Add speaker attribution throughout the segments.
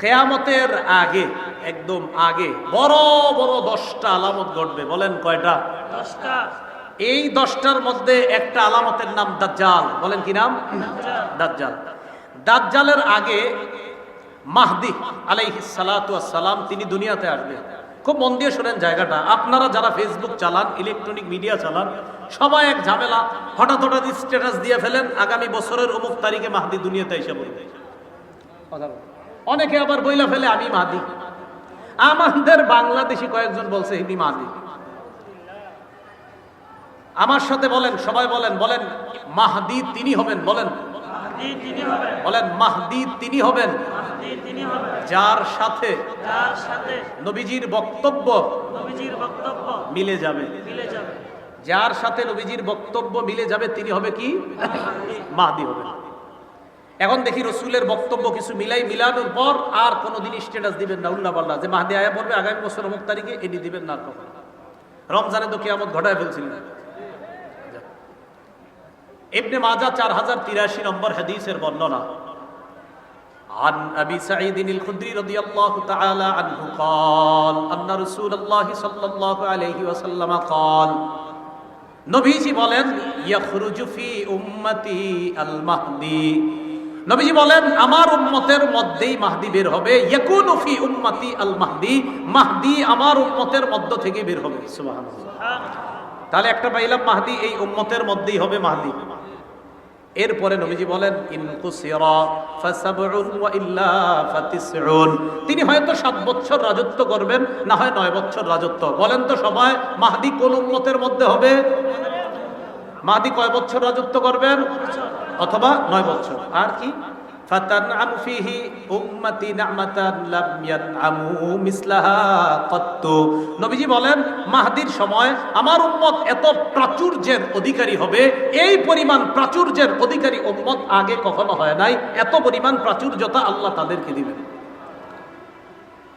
Speaker 1: কেয়ামতের আগে একদম আগে বড় বড় দশটা আলামত ঘটবে। বলেন কয়টা?
Speaker 2: দশটা।
Speaker 1: এই দশটার মধ্যে একটা আলামতের নাম দাজ্জাল। বলেন কি নাম? দাজ্জাল। দাজ্জালের আগে মাহদি আলাইহিস সালাতু সালাম তিনি দুনিয়াতে আসবেন খুব মন দিয়ে শোনেন জায়গাটা। আপনারা যারা ফেসবুক চালান ইলেকট্রনিক মিডিয়া চালান সবাই এক ঝামেলা হঠাৎ হঠাৎ স্ট্যাটাস দিয়ে ফেলেন আগামী বছরের অমুক তারিখে মাহদি দুনিয়াতে এসে বলবে কথা। অনেকে আবার বইলা ফেলে আমি মাহদি আমাদের বাংলাদেশি কয়েকজন বলছে ইনি মাহদি আমার সাথে বলেন সবাই বলেন বলেন মাহদি তিনি হবেন। বলেন বলেন মাহদি তিনি হবেন। যার সাথে নবীজির বক্তব্য মিলে যাবে।
Speaker 2: মিলে যাবে।
Speaker 1: যার সাথে নবীজির বক্তব্য মিলে যাবে তিনি হবে কি? মাহদি হবেন। এখন দেখি রসুলের বক্তব্য কিছু মিলাই মিলানোর পর আর কোনোদিন স্ট্যাটাস দিবেন না উল্লা পাল্লা যে মাহদি আয়া পড়বে আগামী বছর অমুক তারিখে এটি দিবেন না আর কখন রমজানে তো কেয়ামত ঘটায় ফেলছিলেন ইবনে মাজা চার হাজার তিরাশি নম্বর হাদিসের বর্ণনা عن أبي سعيد الخدري رضي الله تعالى عنه قال أن رسول الله صلى الله عليه وسلم قال নবীজি বলেন ইয়াখরুজু ফি উম্মতি আল মাহদি নবীজি বলেন, আমার উম্মতের মধ্যেই মাহদি বের হবে। ইয়াকুনু উম্মতি আল মাহদি। মাহদি আমার উম্মতের মধ্য থেকে বের হবে। সুবহানাল্লাহ। তাহলে একটা পাইলাম মাহদি, এই উম্মতের মধ্যেই হবে মাহদি। এরপরে নবীজি বলেন তিনি হয়তো সাত বছর রাজত্ব করবেন, না হয় নয় বছর রাজত্ব। বলেন তো সবাই, মাহদি কোন উম্মতের মধ্যে হবে? মাহদি কয় বছর রাজত্ব করবেন? অথবা নয় বছর। আর কি? মিসলাহা নবীজি বলেন সময় আমার এত প্রাচুর্যের অধিকারী হবে, এই পরিমাণ অধিকারী উম্মত আগে কখনো হয় নাই, এত পরিমাণ প্রাচুর্যতা আল্লাহ তাদেরকে দিবেন।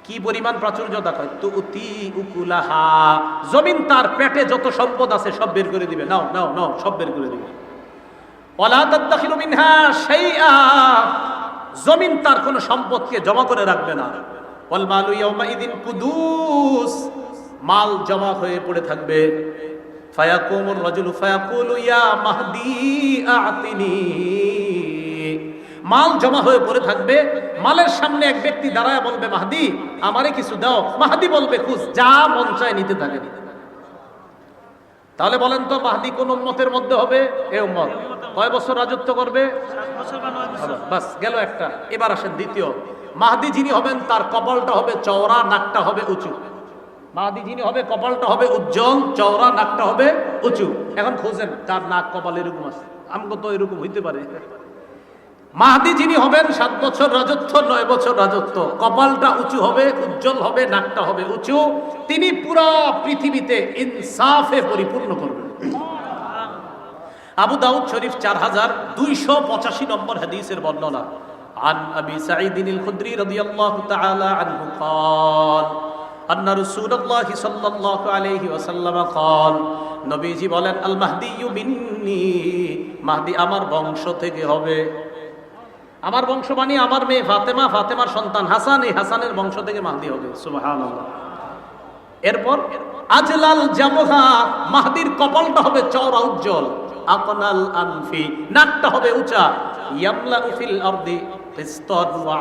Speaker 1: কি পরিমাণ প্রাচুর্যতা উতি উকুলাহা। জমিন তার পেটে যত সম্পদ আছে সব বের করে দিবে। নাও নাও নাও, সব বের করে দিবে। মিনহা শাইআ। জমিন তার কোনো সম্পদকে জমা করে রাখবে না। কুদুস। মাল জমা হয়ে পড়ে থাকবে। ফায়াকুমুর রাজুলু ফায়াকুলু ইয়া মাহদি আতিনি। মাল জমা হয়ে পড়ে থাকবে। মালের সামনে এক ব্যক্তি দাঁড়ায় বলবে, মাহদি, আমারে কিছু দাও। মাহাদি বলবে, খুশ, যা মন চায় নিতে থাকে নিতে থাকে। তাহলে বলেন তো মাহদি কোন উম্মতের মধ্যে হবে? এ উম্মত। কয় বছর রাজত্ব করবে? বাস গেল একটা। এবার আসেন দ্বিতীয়। মাহদি যিনি হবেন তার কপালটা হবে চওড়া নাকটা হবে উঁচু। মাহাদি যিনি হবে কপালটা হবে উজ্জ্বল চওড়া নাকটা হবে উঁচু। এখন খোঁজেন তার নাক কপাল এরকম আছে? আমাকে তো এরকম হইতে পারে। মাহদি যিনি হবেন সাত বছর রাজত্ব নয় বছর রাজত্ব কপালটা উঁচু হবে উজ্জ্বল হবে নাকটা হবে উঁচু তিনি পুরা পৃথিবীতে ইনসাফে পরিপূর্ণ করবেন আবু দাউদ শরীফ চার হাজার দুইশো পঁচাশি নম্বর হাদিসের বর্ণনা عن أبي سعيد الخدري رضي الله تعالى عنه قال أن رسول الله صلى الله عليه وسلم قال নবীজি বলেন আল মাহদি মিন্নি মাহদি আমার বংশ থেকে হবে আমার বংশবাণী আমার মেয়ে ফাতেমা ফাতেমার সন্তান হাসান এই হাসানের বংশ থেকে মাহদি হবে। সুবাহান এরপর আজলাল জামোহা মাহদির কপালটা হবে চওড়া উজ্জ্বল। আকনাল আনফি নাকটা হবে উঁচা। ইয়ামলা উফিল আরদি কিসতান ওয়া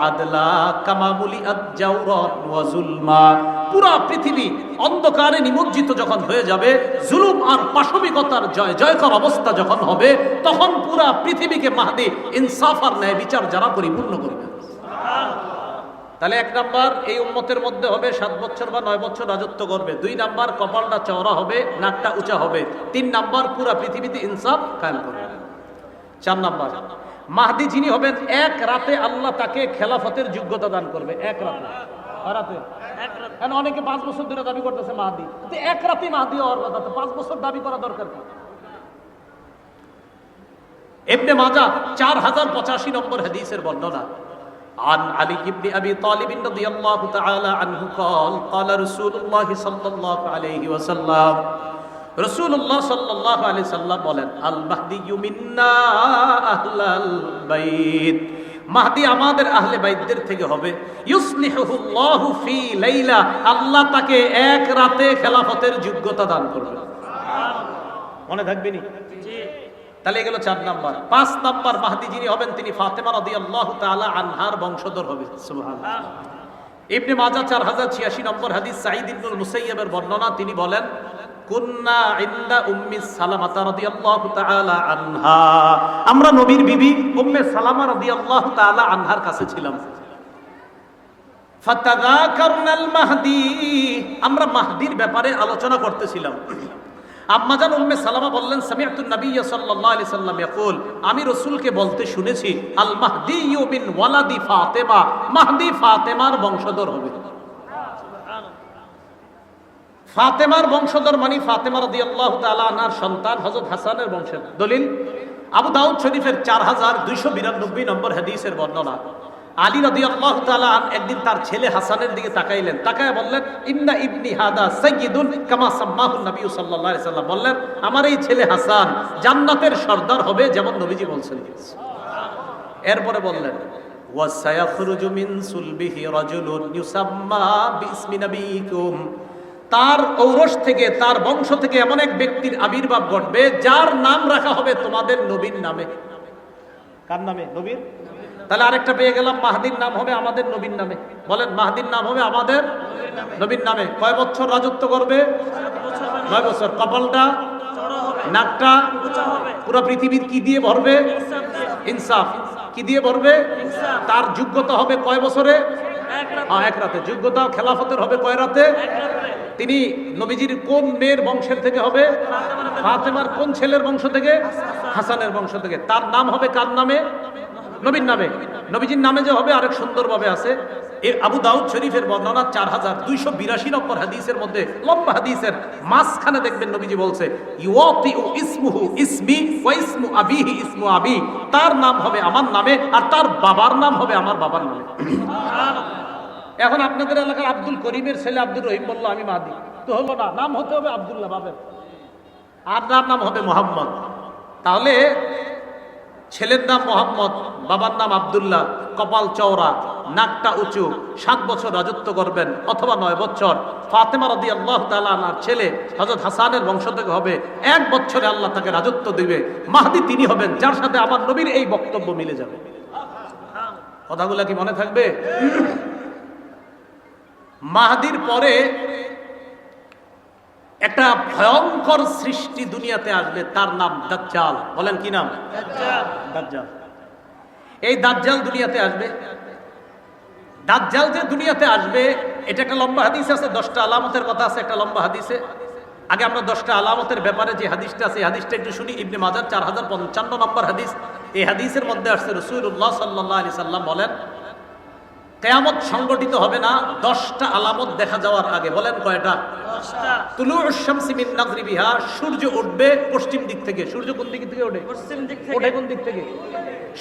Speaker 1: কামা মুলিআত জাওরান ওয়া জুলমা। পুরা পৃথিবী অন্ধকারে নিমজ্জিত যখন হয়ে যাবে, জুলুম আর পাশবিকতার জয়, জয়কর অবস্থা যখন হবে, তখন পুরা পৃথিবীকে মাহদি, ইনসাফ আর ন্যায় বিচার যারা পরিপূর্ণ করবে। তাহলে এক নাম্বার, এই উম্মতের মধ্যে হবে সাত বছর বা নয় বছর রাজত্ব করবে। দুই নাম্বার, কপালটা চওড়া হবে, নাকটা উঁচা হবে। তিন নাম্বার, পুরা পৃথিবীতে ইনসাফ কায়েম করবে। চার নাম্বার মাহদি যিনি হবেন এক রাতে আল্লাহ তাকে খেলাফতের যোগ্যতা দান করবে এক রাতে কয় রাতে
Speaker 2: এক রাত
Speaker 1: কেন অনেকে পাঁচ বছর ধরে দাবি করতেছে মাহাদি তো এক রাতে মাহাদি হওয়ার কথা তো পাঁচ বছর দাবি করা দরকার কি এমনি মাজা চার হাজার পঁচাশি নম্বর হাদিসের বর্ণনা عن علي بن ابي طالب رضي الله تعالى عنه قال قال رسول الله صلى الله عليه وسلم রসুল্লাহ সাল্লাহ আলি সাল্লাহ বলেন আল মাহদি ইউমিন্না আহলাল বাইত। মাহদি আমাদের আহলে বাইদদের থেকে হবে ইউসলিহুল্লাহু ফি লাইলা। আল্লাহ তাকে এক রাতে খেলাফতের যোগ্যতা দান করবে। মনে থাকবে নি? তাহলে এগুলো চার নাম্বার। পাঁচ নাম্বার মাহদি যিনি হবেন তিনি ফাতেমা রদি আল্লাহ তালা আনহার বংশধর হবে। ইবনে মাজা চার হাজার ছিয়াশি নম্বর হাদিস সাঈদ ইবনুল মুসাইয়াবের বর্ণনা তিনি বলেন কুন্না উম্মি রাদিয়াল্লাহু তাআলা আনহা। আমরা নবীর বিবি উম্মে সালামা রাদিয়াল্লাহু তাআলা আনহার কাছে ছিলাম। ফাতাযাকারনাল মাহদি। আমরা মাহদির ব্যাপারে আলোচনা করতেছিলাম। আম্মাজান উম্মে সালামা বললেন, সামিআতু নবী সাল্লাল্লাহু আলাইহি সাল্লাম ইয়াকুল, আমি রাসূলকে বলতে শুনেছি, আল মাহদি মিন ওয়ালাদি ফাতেমা, মাহদি ফাতেমার বংশধর হবে। ফাতেমার বংশধর মানে ফাতেমা রাদিয়াল্লাহু তাআলা আনহার সন্তান হযরত হাসানের বংশের দলিল, আবু দাউদ শরীফের চার হাজার দুইশো বিরানব্বই নম্বর হাদিসের বর্ণনা। আলী রাদিয়াল্লাহু তাআলা আন একদিন তার ছেলে হাসানের দিকে তাকাইলেন। তাকায় বললেন, ইন্না ইবনি হাদা সাইয়্যিদুন কামা সাম্মাহু নবী আলাইহি সাল্লাম। বললেন, আমার এই ছেলে হাসান জান্নাতের সর্দার হবে যেমন নবীজি বলছেন। এরপরে বললেন ওয়াসায়াখরুজু মিন সুলবিহি রাজুলুন ইউসাম্মা বিসমি নবীকুম। তার ঔরস থেকে তার বংশ থেকে এমন এক ব্যক্তির আবির্ভাব ঘটবে যার নাম রাখা হবে তোমাদের নবীর নামে। কার নামে? নবীর? তাহলে আরেকটা পেয়ে গেলাম মাহাদির নাম হবে আমাদের নবীর নামে। বলেন মাহাদির নাম হবে আমাদের নবীর নামে। কয় বছর রাজত্ব করবে? নয় বছর। কপালটা? নাকটা? পুরো পৃথিবীর কি দিয়ে ভরবে?
Speaker 2: ইনসাফ।
Speaker 1: কি দিয়ে ভরবে? তার যোগ্যতা হবে কয় বছরে?
Speaker 2: এক
Speaker 1: হ্যাঁ এক রাতে। যোগ্যতা খেলাফতের হবে কয় রাতে? তিনি নবীজির কোন মেয়ের বংশের থেকে হবে? ফাতেমার কোন ছেলের বংশ থেকে? হাসানের বংশ থেকে। তার নাম হবে কার নামে? নবীর নামে। নবীজির নামে যে হবে, আরেক সুন্দরভাবে আছে। এর আবু দাউদ শরীফের বর্ণনা চার হাজার দুইশো বিরাশি নম্বর হাদিসের মধ্যে, লম্বা হাদিসের মাঝখানে দেখবেন নবীজি বলছে আবি। তার নাম হবে আমার নামে, আর তার বাবার নাম হবে আমার বাবার নামে। এখন আপনাদের এলাকার আব্দুল করিমের ছেলে আব্দুল রহিম বলল, আমি মাহাদি তো হলো না, নাম হতে হবে আব্দুল্লাহ বাবের। আর তার নাম হবে মোহাম্মদ। তাহলে ছেলের নাম মোহাম্মদ, বাবার নাম আব্দুল্লাহ। কপাল চওড়া, নাকটা উঁচু, সাত বছর রাজত্ব করবেন, অথবা নয় বছর। ফাতেমা রদি আল্লাহ তালার ছেলে হজরত হাসানের বংশ থেকে হবে। এক বছরে আল্লাহ তাকে রাজত্ব দিবে। মাহদি তিনি হবেন, যার সাথে আমার নবীর এই বক্তব্য মিলে যাবে। কথাগুলা কি মনে থাকবে? মাহাদির পরে একটা ভয়ঙ্কর সৃষ্টি দুনিয়াতে আসবে তার নাম দাজ্জাল। বলেন কি নাম? দাজ্জাল। এই দাজ্জাল দুনিয়াতে আসবে। দাজ্জাল যে দুনিয়াতে আসবে এটা একটা লম্বা হাদিস আছে দশটা আলামতের কথা আছে একটা লম্বা হাদিসে। আগে আমরা দশটা আলামতের ব্যাপারে যে হাদিসটা আছে এই হাদিসটা একটু শুনি। ইবনে মাজার চার হাজার পঞ্চান্ন নম্বর হাদিস। এই হাদিসের মধ্যে আসছে রসুল্লাহ সাল্লাহ আলি সাল্লাম বলেন কেয়ামত সংগঠিত হবে না দশটা আলামত দেখা যাওয়ার আগে। বলেন কয়টা? তুলু শামসি মিন নাগরিবিহা সূর্য উঠবে পশ্চিম দিক থেকে। সূর্য কোন দিক থেকে ওঠে?
Speaker 2: পশ্চিম দিক
Speaker 1: ওঠে কোন দিক থেকে?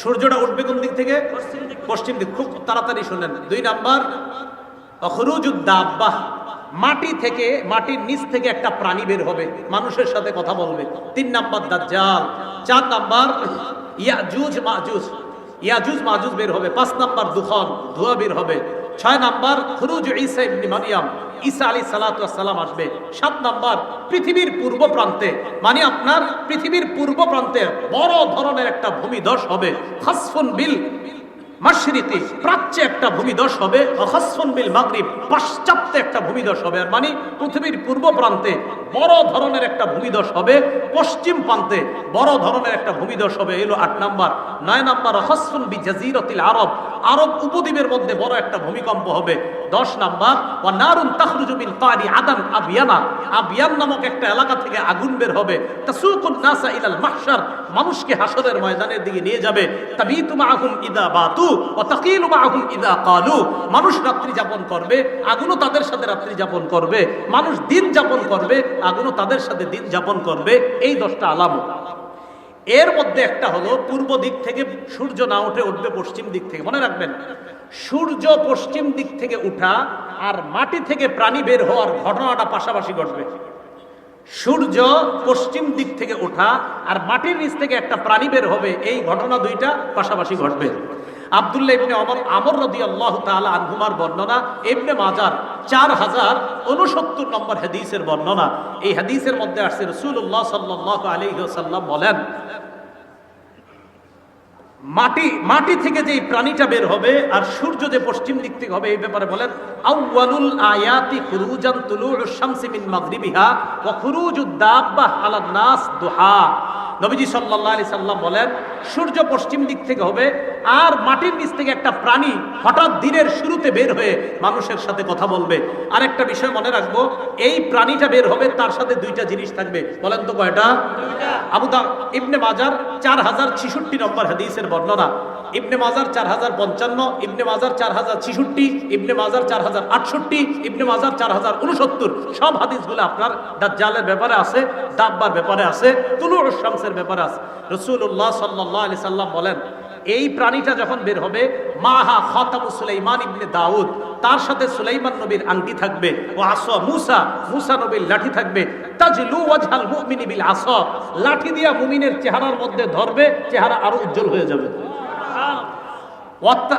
Speaker 1: সূর্যটা উঠবে কোন দিক থেকে?
Speaker 2: পশ্চিম দিক
Speaker 1: পশ্চিম দিক। খুব তাড়াতাড়ি শুনেন। দুই নাম্বার অখরুজুদ্দাব্বাহ মাটি থেকে মাটির নিচ থেকে একটা প্রাণী বের হবে মানুষের সাথে কথা বলবে। তিন নাম্বার দাজ্জাল। চার নাম্বার ইয়া ইয়াজুজ মাজুজ ইয়াজুজ মাজুজ বের হবে, পাঁচ নাম্বার দুখন ধোয়া বের হবে। ছয় নাম্বার খুরুজ ঈসা ইবনে মারিয়াম, ঈসা আলী সালাম আসবে। সাত নাম্বার পৃথিবীর পূর্ব প্রান্তে মানে আপনার পৃথিবীর পূর্ব প্রান্তে বড় ধরনের একটা ভূমিধস হবে হাসফুন বিল মাশরিকি প্রাচ্যে একটা ভূমিধস হবে অহাসন বিল মাগরিব, পাশ্চাত্যে একটা ভূমিধস হবে। আর মানে পৃথিবীর পূর্ব প্রান্তে বড় ধরনের একটা ভূমিধস হবে, পশ্চিম প্রান্তে বড় ধরনের একটা ভূমিধস হবে। এলো আট নাম্বার। নয় নাম্বার অহাসন বি জাজিরতিল আরব। আরব উপদ্বীপের মধ্যে বড় একটা ভূমিকম্প হবে। দশ নাম্বার ও নারুন তাখরুজু মিন কারি আদান আবিয়ানা আবিয়ান নামক একটা এলাকা থেকে আগুন বের হবে। তাসুকুন নাসা ইলাল মাহশার। মানুষকে হাসরের ময়দানের দিকে নিয়ে যাবে। তাবিতু মাআহুম ইদা বাতু। ওয়া তাকিলু মাআহুম ইদা কালু। মানুষ রাত্রি যাপন করবে, আগুনও তাদের সাথে রাত্রি যাপন করবে। মানুষ দিন যাপন করবে, আগুনও তাদের সাথে দিন যাপন করবে। এই দশটা আলামত এর মধ্যে একটা হলো পূর্ব দিক থেকে সূর্য না উঠে উঠবে পশ্চিম দিক থেকে। মনে রাখবেন সূর্য পশ্চিম দিক থেকে উঠা আর মাটি থেকে প্রাণী বের হওয়ার ঘটনাটা পাশাপাশি ঘটবে। সূর্য পশ্চিম দিক থেকে ওঠা আর মাটির নিচ থেকে একটা প্রাণী বের হবে, এই ঘটনা দুইটা পাশাপাশি ঘটবে। আব্দুল্লাহ ইবনে অমর আমর রদি আল্লাহ তাআলা আনহুমার বর্ণনা, ইবনে মাজার চার হাজার উনসত্তর নম্বর হাদিসের বর্ণনা। এই হাদিসের মধ্যে আসছে রসুল্লাহ সাল্লাহ আলাইহি ওয়াসাল্লাম বলেন মাটি মাটি থেকে যে প্রাণীটা বের হবে আর সূর্য যে পশ্চিম দিক থেকে হবে, এই ব্যাপারে বলেন আউয়ালুল আয়াতি খুরুজান তুলুর শামসি মিন মাগরিবিহা ওয়া খুরুজুদ বা হালাদ নাস দুহা। নবীজি সাল্লাল্লাহু আলাইহি সাল্লাম বলেন সূর্য পশ্চিম দিক থেকে হবে আর মাটির নিচ থেকে একটা প্রাণী হঠাৎ দিনের শুরুতে বের হয়ে মানুষের সাথে কথা বলবে। আর একটা বিষয় মনে রাখব এই প্রাণীটা বের হবে তার সাথে দুইটা জিনিস থাকবে। বলেন তো কয়টা? আবু দা ইবনে মাজার চার হাজার ছিষট্টি নম্বর হাদিসের বর্ণনা। ইবনে মাজার চার হাজার পঞ্চান্ন ইবনে মাজার চার হাজার ছিষট্টি ইবনে মাজার চার হাজার আটষট্টি ইবনে মাজার চার হাজার উনসত্তর সব হাদিসগুলো আপনার দাজ্জালের ব্যাপারে আছে দাব্বার ব্যাপারে আছে তুলুর শামসের ব্যাপারে আছে। রসুল্লাহ সাল্লাহ আলি সাল্লাম বলেন, এই প্রাণীটা যখন বের হবে, মাহা খতামু সুলাইমান ইবনে দাউদ, তার সাথে সুলাইমান নবীর আংটি থাকবে ও আসা মুসা মুসা নবীর লাঠি থাকবে। তাজলু ওয়াজহাল বিল লাঠি দিয়া মুমিনের চেহারার মধ্যে ধরবে, চেহারা আরও উজ্জ্বল হয়ে যাবে।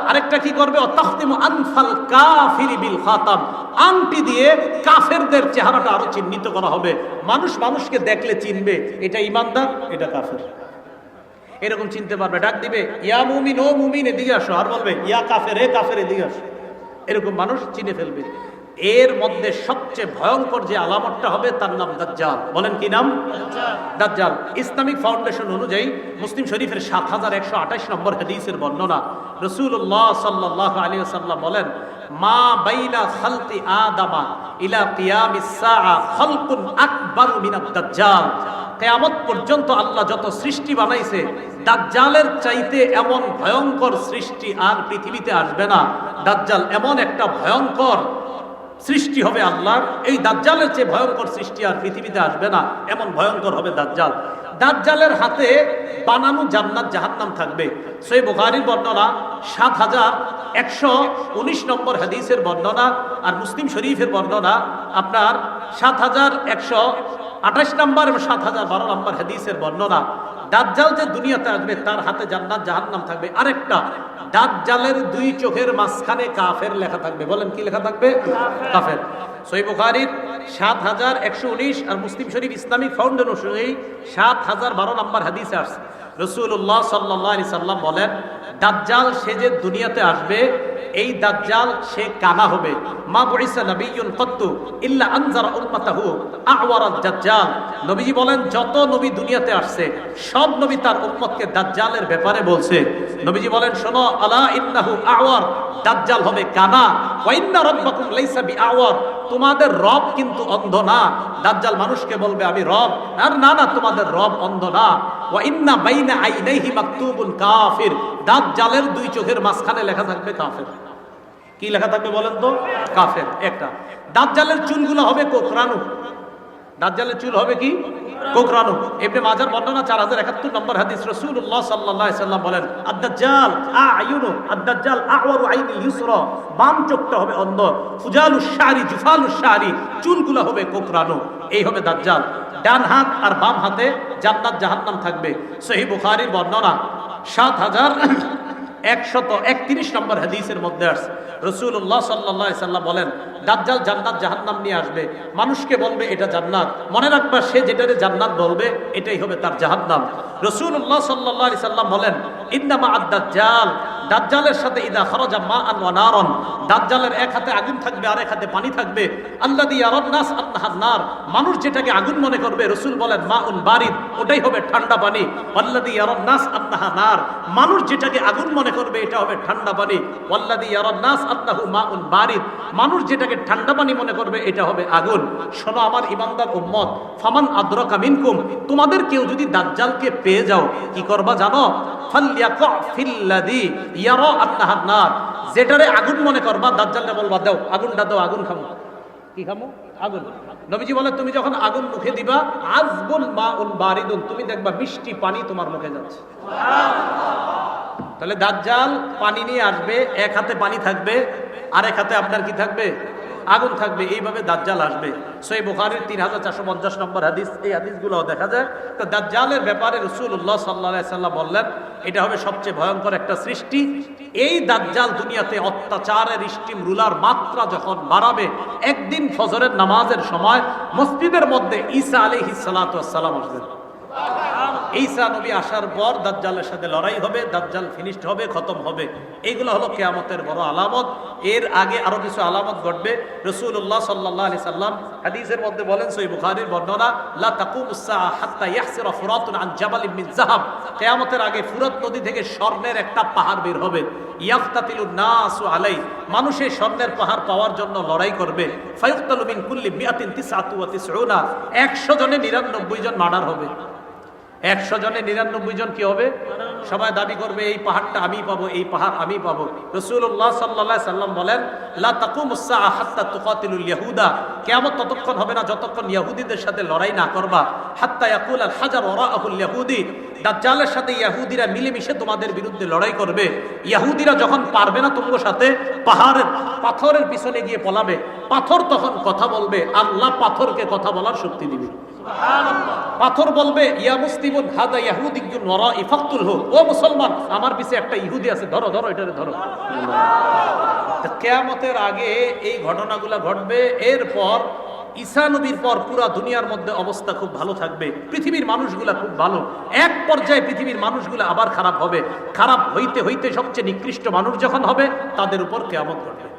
Speaker 1: আরেকটা কি করবে? অতাখতিমু আনফাল কাফিরি বিল খাতাম, আংটি দিয়ে কাফেরদের চেহারাটা আরও চিহ্নিত করা হবে। মানুষ মানুষকে দেখলে চিনবে, এটা ইমানদার এটা কাফের। এরকম চিনতে পারবে, ডাক দিবে, ইয়া মুমিন, ও মুমিন, এদিকে আসো। আর বলবে, ইয়া কাফের এ কাফের, এদিকে আসো। এরকম মানুষ চিনে ফেলবে। এর মধ্যে সবচেয়ে ভয়ঙ্কর যে আলামতটা হবে তার নাম দাজ্জাল। বলেন কি নাম? দাজ্জাল। ইসলামিক ফাউন্ডেশন অনুযায়ী মুসলিম শরীফের সাত হাজার একশো আঠাশ নম্বর হাদিসের বর্ণনা রসুল্লাহ সাল্লাহ আলী সাল্লাম বলেন, মা বাইনা খালতি আদামা ইলা কিয়ামিস সাআ খালকুন আকবার মিনাদ দাজ্জাল। কেয়ামত পর্যন্ত আল্লাহ যত সৃষ্টি বানাইছে, দাজ্জালের চাইতে এমন ভয়ঙ্কর সৃষ্টি আর পৃথিবীতে আসবে না। দাজ্জাল এমন একটা ভয়ঙ্কর সৃষ্টি হবে আল্লাহর। এই দাজ্জালের চেয়ে ভয়ঙ্কর সৃষ্টি আর পৃথিবীতে আসবে না। এমন ভয়ঙ্কর হবে দাজ্জাল। দাজ্জালের হাতে বানানো জান্নাত জাহান্নাম থাকবে। সেই বুখারীর বর্ণনা সাত হাজার একশো উনিশ নম্বর হাদিসের বর্ণনা আর মুসলিম শরীফের বর্ণনা আপনার সাত হাজার একশো আঠাশ নম্বর এবং সাত হাজার বারো নম্বর হাদিসের বর্ণনা, দাজ্জাল যে দুনিয়াতে আসবে, তার হাতে জান্নাত, জাহান্নাম থাকবে। আরেকটা, দাজ্জালের দুই চোখের মাঝখানে কাফের লেখা থাকবে। বলেন কি লেখা থাকবে? কাফের। সই বুখারির সাত হাজার একশো উনিশ আর মুসলিম শরীফ ইসলামিক ফাউন্ডেশন অনুযায়ী সাত হাজার বারো নম্বর হাদিসে আসছে। রসুল্লাহ সাল্লাহ আলি সাল্লাম বলেন, দাজ্জাল সে যে দুনিয়াতে আসবে এই দাজ্জাল, সে কানা হবে। মা বইসা নবিয়ুন কত্তু ইল্লা আনজারা উম্মাতাহু আওয়ারাত দাজ্জাল। নবীজি বলেন, যত নবী দুনিয়াতে আসছে, সব নবী তার উম্মতকে দাজ্জালের ব্যাপারে বলছে। নবীজি বলেন, শোনো, আলা ইন্নাহু আওয়ার, দাজ্জাল হবে কানা। ওয়া ইন্না রাব্বাকুম লাইসা বিআওয়ার। তোমাদের রব কিন্তু অন্ধ না। দাজ্জাল মানুষকে বলবে, আমি রব। আর না না, তোমাদের রব অন্ধ না। ওয়া ইন্না বাইনা আইনাইহি মাকতুবুন কাফির। দাজ্জালের দুই চোখের মাঝখানে লেখা থাকবে কাফের। কি লেখা থাকবে বলেন তো? কাফের, একটা। দাজ্জালের চুলগুলো হবে কোকরানু। দাজ্জালের চুল হবে কি? কোকরানু। এমনি মাজার বর্ণনা চার হাজার একাত্তর নম্বর হাদিস। রসুল্লাহ সাল্লাহ সাল্লাম বলেন আদাজ্জাল আ আয়ুনু আদাজ্জাল আওয়ারু আইনি ইউসর, বাম চোখটা হবে অন্ধ ফুজালু শাড়ি জুফালু শাড়ি চুলগুলো হবে কোকরানু। এই হবে দাজ্জাল। ডান হাত আর বাম হাতে জান্নাত জাহান্নাম থাকবে। সহি বুখারীর বর্ণনা সাত হাজার একশত একত্রিশ নম্বর হাদিসের মধ্যে আসছে। রসুল্লাহ সাল্লাহ সাল্লাম বলেন, দাজ্জাল জান্নাত জাহান্নাম নিয়ে আসবে। মানুষকে বলবে, এটা জান্নাত। মনে রাখবা, সে যেটারে জান্নাত বলবে, এটাই হবে তার জাহান্নাম। রসুল্লাহ সাল্লাহ সাল্লাম বলেন ইন্দামা আদাজ্জাল দাজ্জালের সাথে ইদা খরজা মা আন ওয়া নারন, দাজ্জালের এক হাতে আগুন থাকবে, আর এক হাতে পানি থাকবে। আল্লাহ দিয়া রন্নাস আন্নাহার নার, মানুষ যেটাকে আগুন মনে করবে, রসুল বলেন মা উন বারিদ, ওটাই হবে ঠান্ডা পানি। আল্লাদি ইয়ারন্নাস আন্নাহা নার, মানুষ যেটাকে আগুন মনে করবে, এটা হবে ঠান্ডা পানি। আল্লাদি ইয়ারন্নাস আন্নাহু মা উন বারিদ, মানুষ যেটাকে ঠান্ডা পানি মনে করবে, এটা হবে আগুন। শোনো আমার ইমানদার উম্মত, ফামান আদ্রকা মিনকুম, তোমাদের কেউ যদি দাজ্জালকে পেয়ে যাও, কি করবা জানো? ফাল্যাকা ফিল্লাদি ইয়ারা আত্মাহাত নার। যেটারে আগুন মনে করবা দাজ্জালটা বলবা, দাও, আগুনটা দাও, আগুন খামো কি খামো? আগুন। নবীজি বলে, তুমি যখন আগুন মুখে দিবা আজবুল মা উল বারিদুন, তুমি দেখবা মিষ্টি পানি তোমার মুখে যাচ্ছে। তাহলে দাজ্জাল পানি নিয়ে আসবে, এক হাতে পানি থাকবে আর এক হাতে আপনার কি থাকবে? আগুন থাকবে, এইভাবে দাজ্জাল আসবে। সই বুখারির তিন হাজার চারশো পঞ্চাশ নম্বর হাদিস, এই হাদিসগুলো দেখা যায়। তো দাজ্জালের ব্যাপারে রসুল্লাহ সাল্লাহ সাল্লাম বললেন, এটা হবে সবচেয়ে ভয়ঙ্কর একটা সৃষ্টি। এই দাজ্জাল দুনিয়াতে অত্যাচারের স্টিম রুলার মাত্রা যখন বাড়াবে, একদিন ফজরের নামাজের সময় মসজিদের মধ্যে ঈসা আলী সালাম আসবেন ঈসা নবী আসার পর দাজ্জালের সাথে লড়াই হবে, দাজ্জাল ফিনিশড হবে, খতম হবে। এইগুলো হলো কেয়ামতের বড় আলামত। এর আগে আরও কিছু আলামত ঘটবে। রসুল্লাহ সাল্লাহ আলি সাল্লাম হাদিসের মধ্যে বলেন সই বুখারির বর্ণনা, লা তাকুমুস সাআ হাত্তা ইয়াহসিরা ফুরাতুন আন যাহাব। কিয়ামতের আগে ফুরত নদী থেকে স্বর্ণের একটা পাহাড় বের হবে। ইয়াফতাতিলু নাসু আলাই। মানুষে স্বর্ণের পাহাড় পাওয়ার জন্য লড়াই করবে। ফায়ুক্তালু মিন কুল্লি মিয়াতিন তিসআতু ওয়া তিসউনা। 100 জনে 99 জন মার্ডার হবে। একশো জনে নিরানব্বই জন কি হবে? সবাই দাবি করবে, এই পাহাড়টা আমি পাবো, এই পাহাড় আমি পাবো। রসুল্লাহ সাল্লাহ সাল্লাম বলেন, লা তাকুমুস সাআ হাত্তা তুকাতিলুল ততক্ষণ হবে না যতক্ষণ ইহুদিদের সাথে লড়াই না করবা। হাত্তা ইয়াকুল আল হাজার ওরাহুল ইয়াহুদি। দাজ্জালের সাথে ইহুদিরা মিলেমিশে তোমাদের বিরুদ্ধে লড়াই করবে। ইহুদিরা যখন পারবে না তোমার সাথে, পাহাড়ের পাথরের পিছনে গিয়ে পলাবে। পাথর তখন কথা বলবে। আল্লাহ পাথরকে কথা বলার শক্তি দিবে। পাথর বলবে, ইয়া মুসলিমুন হাদা ইয়াহুদিয়ুন ওয়ারা ইফাকতুল হু ও মুসলমান, আমার পিছে একটা ইহুদি আছে, ধরো ধরো, এটারে ধরো। কিয়ামতের আগে এই ঘটনাগুলো ঘটবে। এরপর ঈসা নবীর পর পুরা দুনিয়ার মধ্যে অবস্থা খুব ভালো থাকবে। পৃথিবীর মানুষগুলা খুব ভালো। এক পর্যায়ে পৃথিবীর মানুষগুলো আবার খারাপ হবে। খারাপ হইতে হইতে সবচেয়ে নিকৃষ্ট মানুষ যখন হবে, তাদের উপর কেয়ামত ঘটবে।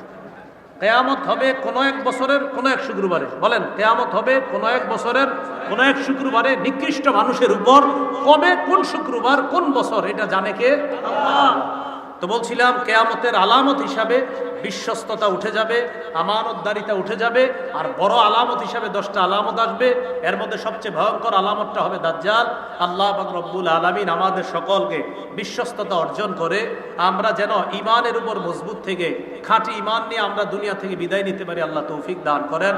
Speaker 1: কেয়ামত হবে কোন এক বছরের, কোন এক শুক্রবারে বলেন, কেয়ামত হবে কোন এক বছরের, কোন এক শুক্রবারে নিকৃষ্ট মানুষের উপর কবে কোন শুক্রবার, কোন বছর, এটা জানে কে? তো বলছিলাম, কেয়ামতের আলামত হিসাবে বিশ্বস্ততা উঠে যাবে, আমানতদারিতা উঠে যাবে, আর বড় আলামত হিসাবে দশটা আলামত আসবে। এর মধ্যে সবচেয়ে ভয়ঙ্কর আলামতটা হবে দাজ্জাল। আল্লাহ রব্বুল আলমিন আমাদের সকলকে বিশ্বস্ততা অর্জন করে, আমরা যেন ইমানের উপর মজবুত থেকে, খাঁটি ইমান নিয়ে আমরা দুনিয়া থেকে বিদায় নিতে পারি, আল্লাহ তৌফিক দান করেন।